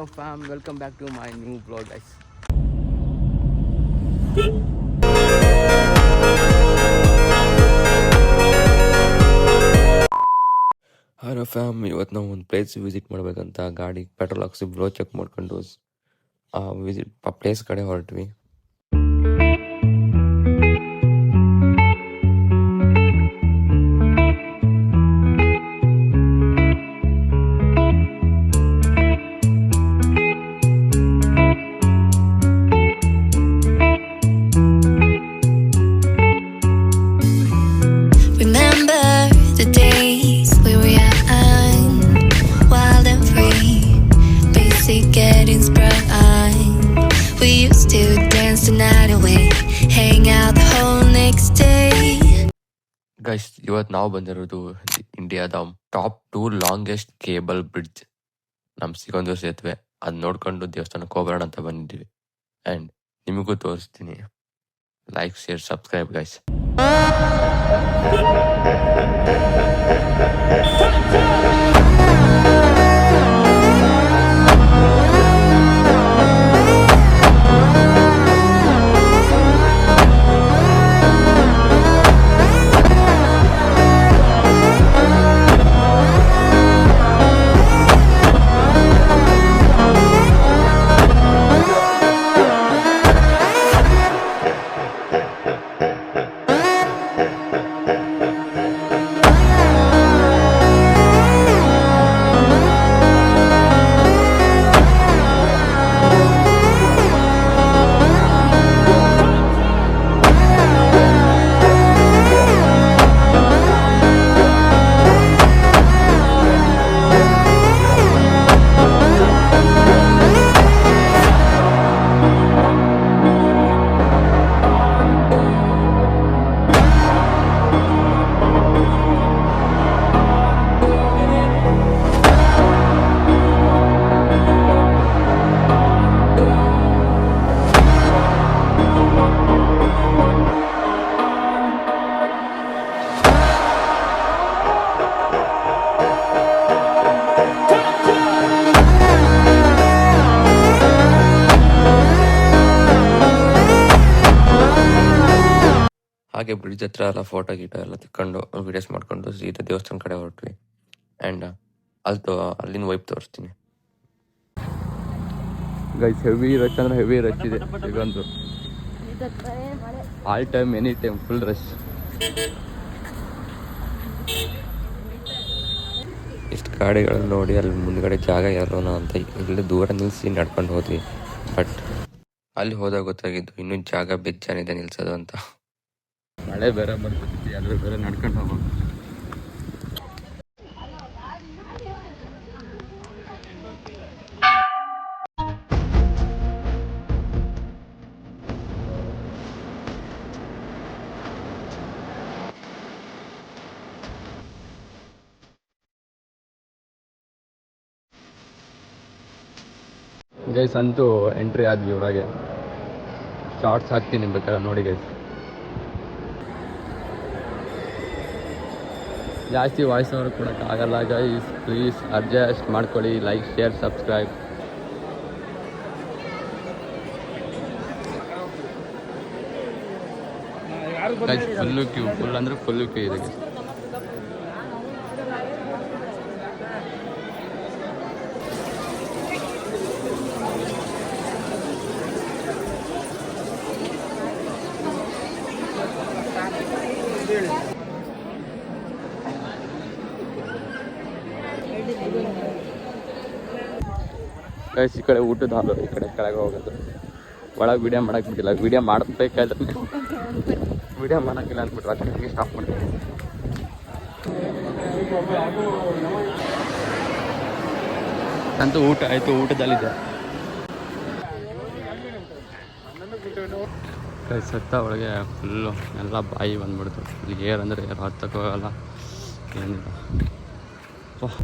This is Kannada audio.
Hello fam welcome back to my new vlog guys hello fam इवत ना प्लेस विसिट गाड़ी पेट्रोल हाकसी ब्लो चेक वजिट प्लेस कड़े हरटी ಗೈಸ್ ಇವತ್ತು ನಾವು ಬಂದಿರೋದು ಇಂಡಿಯಾದ top two longest cable bridge. ನಮ್ಮ ಸಿಗೊಂದು ಸೇತುವೆ ಅದ್ ನೋಡ್ಕೊಂಡು ದೇವಸ್ಥಾನಕ್ಕೆ ಹೋಗೋಣ ಅಂತ ಬಂದಿದ್ದೀವಿ ಅಂಡ್ ನಿಮಗೂ ತೋರಿಸ್ತೀನಿ. ಲೈಕ್ ಶೇರ್ ಸಬ್ಸ್ಕ್ರೈಬ್ ಗೈಸ್ ಹಾಗೆ ಬ್ರಿಡ್ಜ್ ಹತ್ರ ಎಲ್ಲ ಫೋಟೋ ಗೀಟೋ ಎಲ್ಲ ತಕ್ಕೊಂಡು ವೀಡಿಯೋಸ್ ಮಾಡ್ಕೊಂಡು ಸೀದಾ ದೇವಸ್ಥಾನ ಕಡೆ ಹೊರಟ್ವಿ. ಆ್ಯಂಡ್ ಅಲ್ಲಿ ಅಲ್ಲಿನ ವೈಪ್ ತೋರಿಸ್ತೀನಿ. ಗೈಸ್ ಹೆವಿ ರಚ್ ಅಂದ್ರೆ ಹೆವಿ ರಚ್ ಇದೆ ಈಗಂತೂ all time any time full rush ಇಷ್ಟು ಗಾಡಿಗಳನ್ನು ನೋಡಿ ಅಲ್ಲಿ ಮುಂದ್ಗಡೆ ಜಾಗ ಯಾರೋನ ಅಂತ ಇಲ್ಲಿ ದೂರ ನಿಲ್ಸಿ ನಡ್ಕೊಂಡು ಹೋದ್ವಿ. ಬಟ್ ಅಲ್ಲಿ ಹೋದಾಗ ಗೊತ್ತಾಗಿದ್ದು ಇನ್ನು ಜಾಗ ಬೆಚ್ಚಾನಿದೆ ನಿಲ್ಸೋದು ಅಂತ. ಮಳೆ ಬೇರೆ ಬರ್ತೈತಿ ಅದ್ರ ಬೇರೆ ನಡ್ಕೊಂಡು ಹೋಗೋದು ಗೈಸ್ ಅಂತೂ ಎಂಟ್ರಿ ಆದ್ವಿ ಇವರಾಗೆ ಶಾರ್ಟ್ಸ್ ಹಾಕ್ತೀನಿ ಬೇಕಾದ್ರೆ ನೋಡಿ ಗೈಸ್ ಜಾಸ್ತಿ ವಾಯ್ಸ್ ಓವರ್ ಕೊಡೋಕ್ಕಾಗಲ್ಲ ಗೈಸ್ ಪ್ಲೀಸ್ ಅಡ್ಜಸ್ಟ್ ಮಾಡ್ಕೊಳ್ಳಿ like share subscribe full queue full ಅಂದ್ರೆ ಫುಲ್ಲು ಕ್ಯೂ ಇದೆ ಗೈಸ್ ಈ ಕಡೆ ಊಟದ ಹಾಲು ಈ ಕಡೆ ಕೆಳಗೆ ಹೋಗೋದು. ಒಳಗೆ ವಿಡಿಯೋ ಮಾಡಕ್ಕೆ ಬಿಟ್ಟಿಲ್ಲ. ವಿಡಿಯೋ ಮಾಡಬೇಕಾದ್ರೆ ವೀಡಿಯೋ ಮಾಡೋಕ್ಕಿಲ್ಲ ಅಂದ್ಬಿಟ್ರೆ ಅದಕ್ಕೆ ಸ್ಟಾಪ್ ಮಾಡ್ತೀನಿ. ಅಂತೂ ಊಟ, ಆಯಿತು, ಊಟದಲ್ಲಿದೆ. ಕೈ ಸತ್ತ ಒಳಗೆ ಫುಲ್ಲು ಎಲ್ಲ ಬಾಯಿ ಬಂದ್ಬಿಡ್ತು. ಇಲ್ಲಿ ಏರ್ ಅಂದರೆ ಏರ್ ಹತ್ತಕ್ಕೆ ಹೋಗಲ್ಲ ಏನಿಲ್ಲ. ವಾಹ್.